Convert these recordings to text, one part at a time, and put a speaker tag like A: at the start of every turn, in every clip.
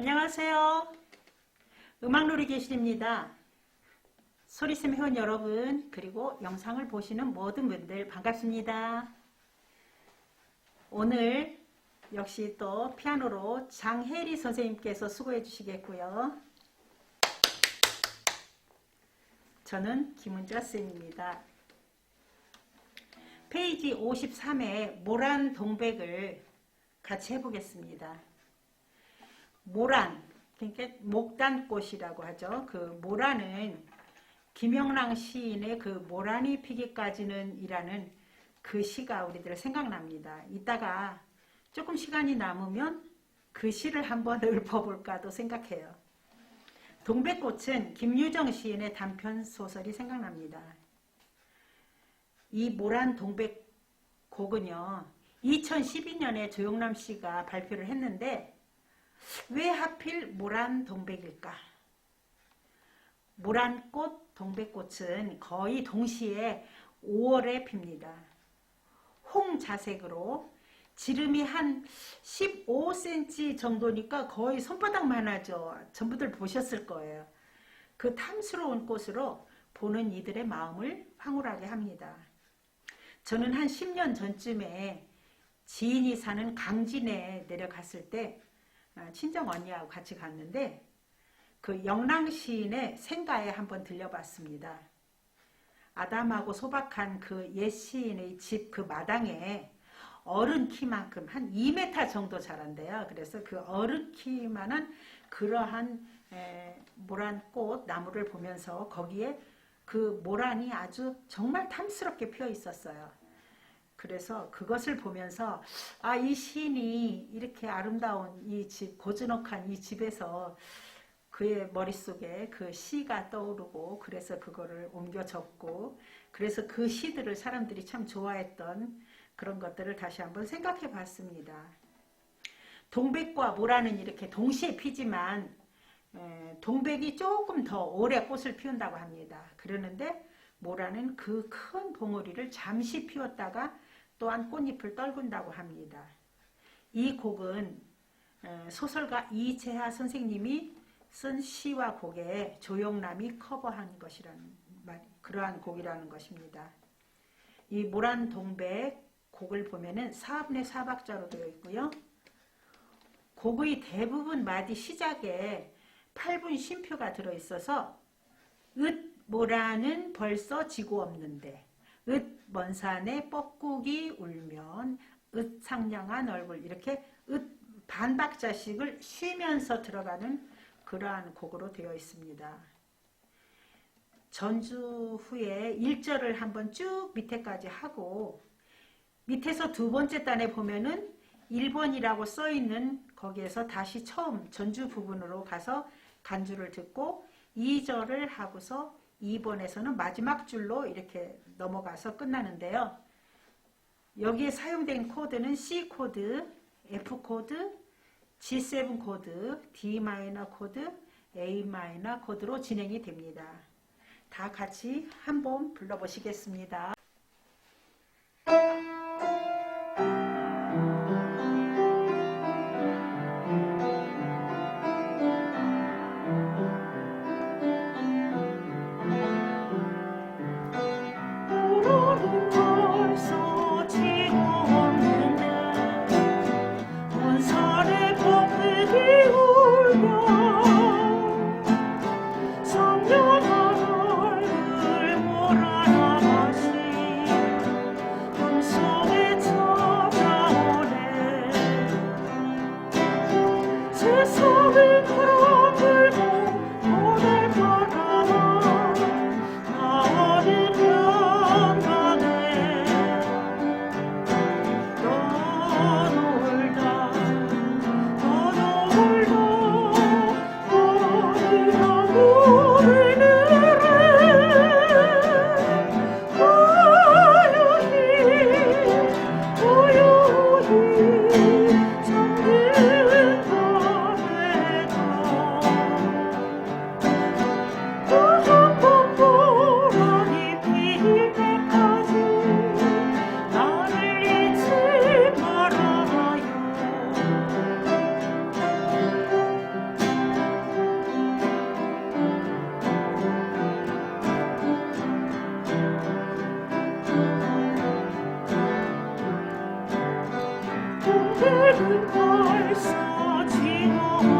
A: 안녕하세요. 음악놀이 교실입니다. 소리쌤 회원 여러분 그리고 영상을 보시는 모든 분들 반갑습니다. 오늘 역시 또 피아노로 장혜리 선생님께서 수고해 주시겠고요. 저는 김은자 쌤입니다. 페이지 53에 모란 동백을 같이 해보겠습니다. 모란, 그러니까 목단꽃이라고 하죠. 그 모란은 김영랑 시인의 그 모란이 피기까지는 이라는 그 시가 우리들 생각납니다. 이따가 조금 시간이 남으면 그 시를 한번 읊어볼까도 생각해요. 동백꽃은 김유정 시인의 단편 소설이 생각납니다. 이 모란 동백곡은요, 2012년에 조영남 씨가 발표를 했는데, 왜 하필 모란 동백일까? 모란꽃, 동백꽃은 거의 동시에 5월에 핍니다. 홍자색으로 지름이 한 15cm 정도니까 거의 손바닥만 하죠. 전부들 보셨을 거예요. 그 탐스러운 꽃으로 보는 이들의 마음을 황홀하게 합니다. 저는 한 10년 전쯤에 지인이 사는 강진에 내려갔을 때 아, 친정 언니하고 같이 갔는데 그 영랑 시인의 생가에 한번 들려봤습니다. 아담하고 소박한 그 옛 시인의 집 그 마당에 어른 키만큼 한 2m 정도 자란대요. 그래서 그 어른 키만한 그러한 에, 모란 꽃 나무를 보면서 거기에 그 모란이 아주 정말 탐스럽게 피어 있었어요. 그래서 그것을 보면서 아 이 시인이 이렇게 아름다운 이 집 고즈넉한 이 집에서 그의 머릿속에 그 시가 떠오르고 그래서 그거를 옮겨 적고 그래서 그 시들을 사람들이 참 좋아했던 그런 것들을 다시 한번 생각해 봤습니다. 동백과 모라는 이렇게 동시에 피지만 동백이 조금 더 오래 꽃을 피운다고 합니다. 그러는데 모라는 그 큰 봉우리를 잠시 피웠다가 또한 꽃잎을 떨군다고 합니다. 이 곡은 소설가 이재하 선생님이 쓴 시와 곡에 조영남이 커버한 것이라는 말, 그러한 곡이라는 것입니다. 이 모란 동백 곡을 보면은 4분의 4박자로 되어 있고요. 곡의 대부분 마디 시작에 8분 쉼표가 들어 있어서 읒 모라는 벌써 지고 없는데 읒 먼 산에 뻐꾸기 울면 읒 상냥한 얼굴 이렇게 읒 반박자씩을 쉬면서 들어가는 그러한 곡으로 되어 있습니다. 전주 후에 1절을 한번 쭉 밑에까지 하고 밑에서 두 번째 단에 보면은 1번이라고 써 있는 거기에서 다시 처음 전주 부분으로 가서 간주를 듣고 2절을 하고서 2번에서는 마지막 줄로 이렇게 넘어가서 끝나는데요. 여기에 사용된 코드는 C 코드, F 코드, G7 코드, D 마이너 코드, A 마이너 코드로 진행이 됩니다. 다 같이 한번 불러보시겠습니다. Thank you.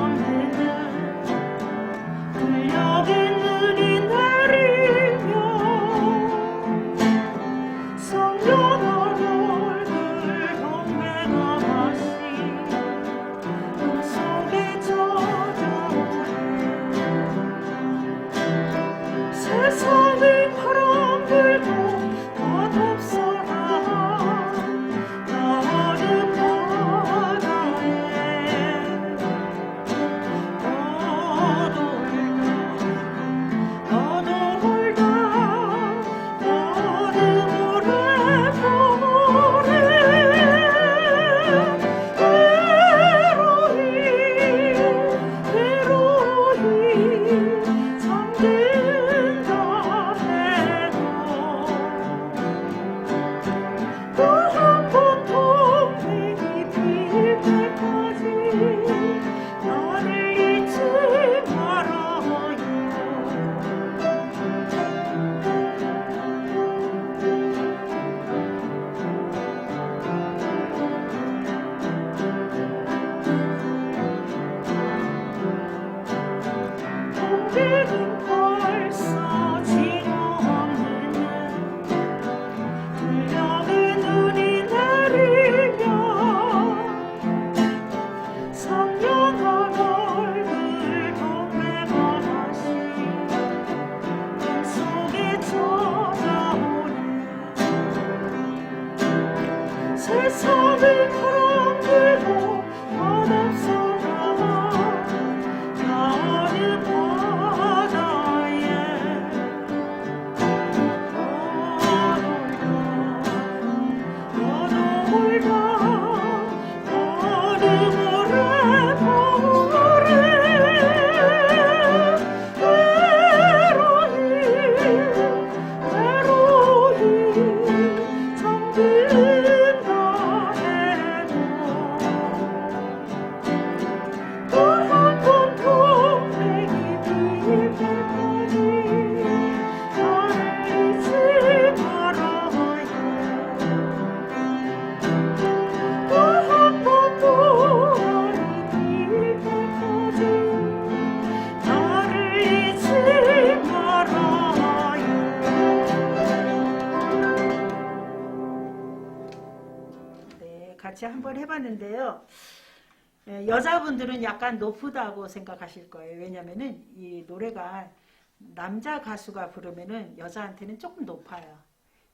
A: 여자분들은 약간 높다고 생각하실 거예요. 왜냐면은 이 노래가 남자 가수가 부르면은 여자한테는 조금 높아요.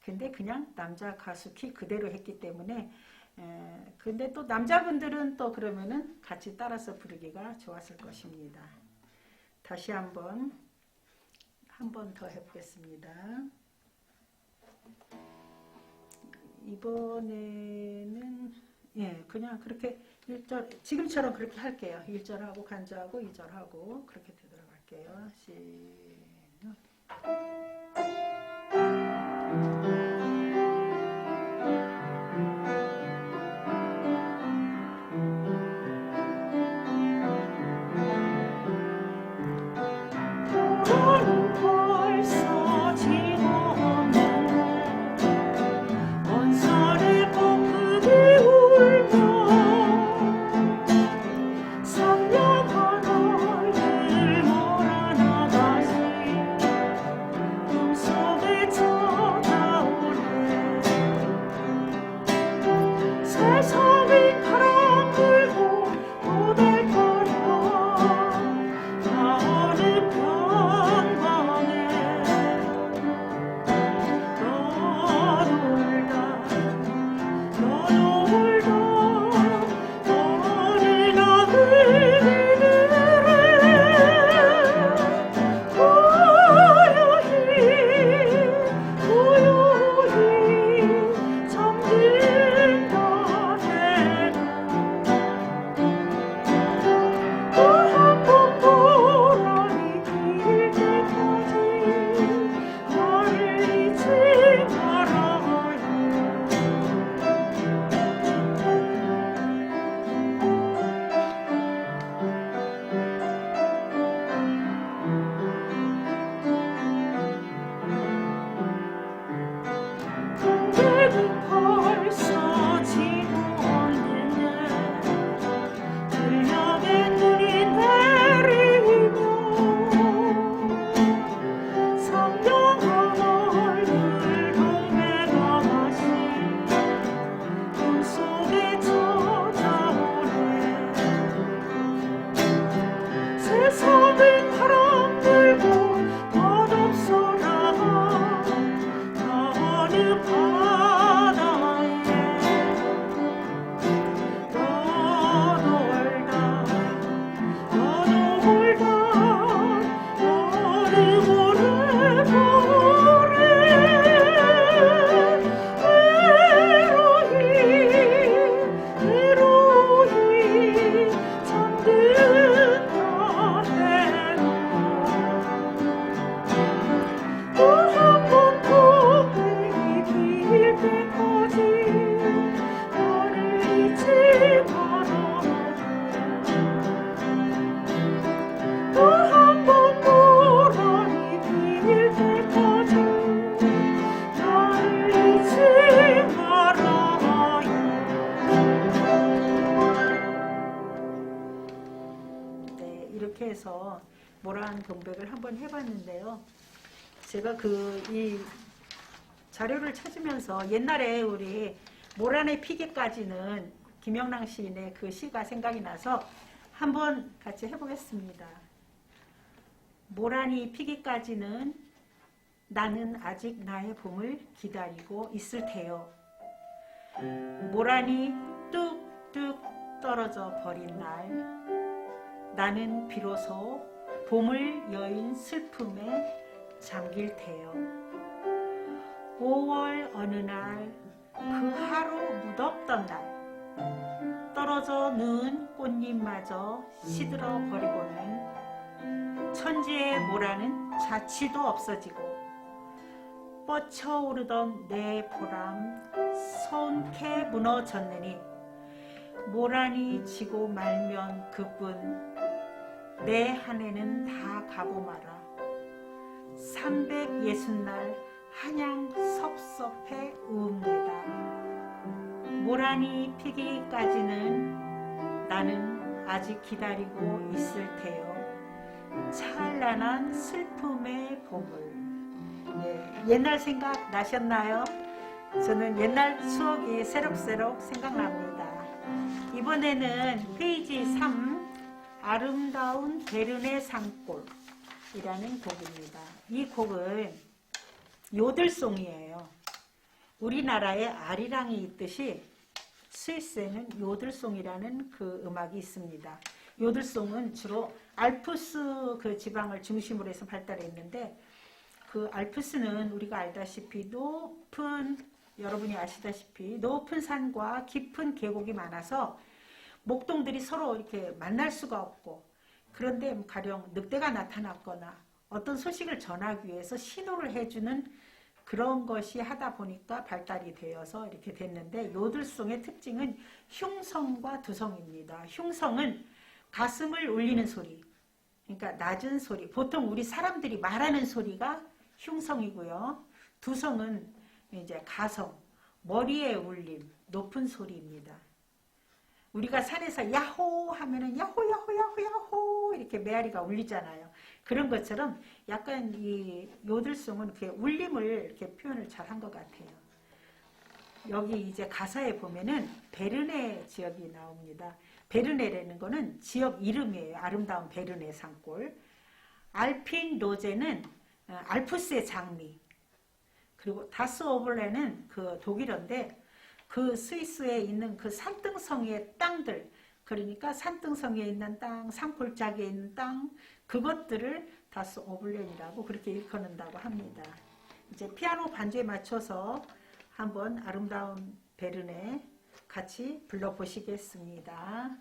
A: 근데 그냥 남자 가수 키 그대로 했기 때문에 에, 근데 또 남자분들은 또 그러면은 같이 따라서 부르기가 좋았을 것입니다. 다시 한번 한 번 더 해보겠습니다. 이번에는 예 그냥 그렇게 1절 지금처럼 그렇게 할게요. 1절하고 간주하고 2절하고 그렇게 되도록 할게요. 시작. 찾으면서 옛날에 우리 모란의 피기까지는 김영랑 시인의 그 시가 생각이 나서 한번 같이 해보겠습니다. 모란이 피기까지는 나는 아직 나의 봄을 기다리고 있을 테요. 모란이 뚝뚝 떨어져 버린 날 나는 비로소 봄을 여인 슬픔에 잠길 테요. 5월 어느 날 그 하루 무덥던 날 떨어져 누운 꽃잎마저 시들어 버리고는 천지의 모라는 자취도 없어지고 뻗쳐오르던 내 보람 손캐 무너졌느니 모란이 지고 말면 그뿐 내 한 해는 다 가고 마라 360날 한양 섭섭해 우웁니다 모란이 피기까지는 나는 아직 기다리고 있을 테요 찬란한 슬픔의 봄을 네, 옛날 생각 나셨나요? 저는 옛날 추억이 새록새록 생각납니다. 이번에는 페이지 3 아름다운 베르네 산골이라는 곡입니다. 이 곡은 요들송이에요. 우리나라에 아리랑이 있듯이 스위스에는 요들송이라는 그 음악이 있습니다. 요들송은 주로 알프스 그 지방을 중심으로 해서 발달했는데 그 알프스는 우리가 알다시피 높은 여러분이 아시다시피 높은 산과 깊은 계곡이 많아서 목동들이 서로 이렇게 만날 수가 없고 그런데 뭐 가령 늑대가 나타났거나 어떤 소식을 전하기 위해서 신호를 해주는 그런 것이 하다 보니까 발달이 되어서 이렇게 됐는데 요들송의 특징은 흉성과 두성입니다. 흉성은 가슴을 울리는 소리, 그러니까 낮은 소리. 보통 우리 사람들이 말하는 소리가 흉성이고요. 두성은 이제 가성, 머리에 울림, 높은 소리입니다. 우리가 산에서 야호 하면은 야호 야호 야호 야호 이렇게 메아리가 울리잖아요. 그런 것처럼 약간 이 요들송은 이렇게 울림을 이렇게 표현을 잘 한 것 같아요. 여기 이제 가사에 보면은 베르네 지역이 나옵니다. 베르네라는 거는 지역 이름이에요. 아름다운 베르네 산골. 알핀 로제는 어, 알프스의 장미. 그리고 다스 오블레는 그 독일어인데 그 스위스에 있는 그 산등성이의 땅들 그러니까 산등성이에 있는 땅, 산골짜기에 있는 땅 그것들을 다스 오블렌이라고 그렇게 일컫는다고 합니다. 이제 피아노 반주에 맞춰서 한번 아름다운 베르네 같이 불러보시겠습니다.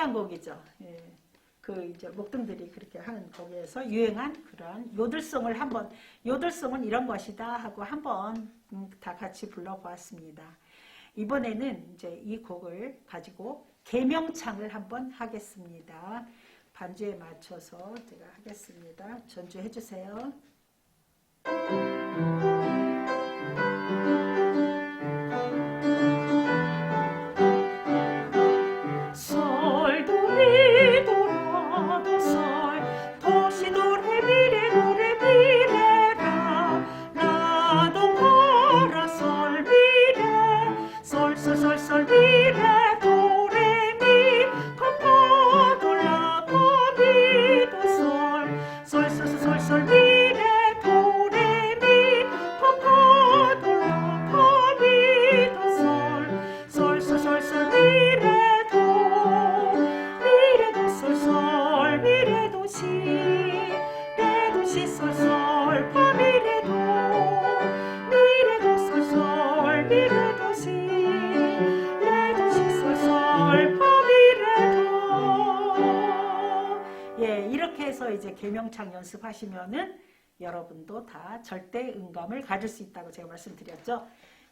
A: 경쾌한 곡이죠. 예. 그 이제 목등들이 그렇게 하는 곡에서 유행한 그런 요들송을 한번 요들송은 이런 것이다 하고 한번 음, 다 같이 불러보았습니다. 이번에는 이제 이 곡을 가지고 개명창을 한번 하겠습니다. 반주에 맞춰서 제가 하겠습니다. 전주해 주세요. 여러분도 다 절대 음감을 가질 수 있다고 제가 말씀드렸죠.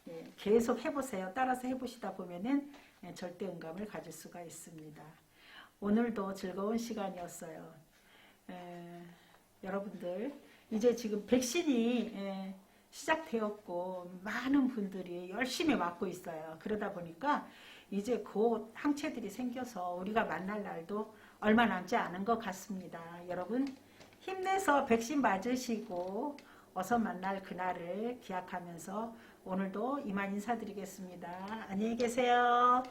A: 예, 계속 해보세요. 따라서 해보시다 보면은 예, 절대 음감을 가질 수가 있습니다. 오늘도 즐거운 시간이었어요. 에, 여러분들 이제 지금 백신이 에, 시작되었고 많은 분들이 열심히 맞고 있어요. 그러다 보니까 이제 곧 항체들이 생겨서 우리가 만날 날도 얼마 남지 않은 것 같습니다. 여러분 힘내서 백신 맞으시고 어서 만날 그날을 기약하면서 오늘도 이만 인사드리겠습니다. 안녕히 계세요.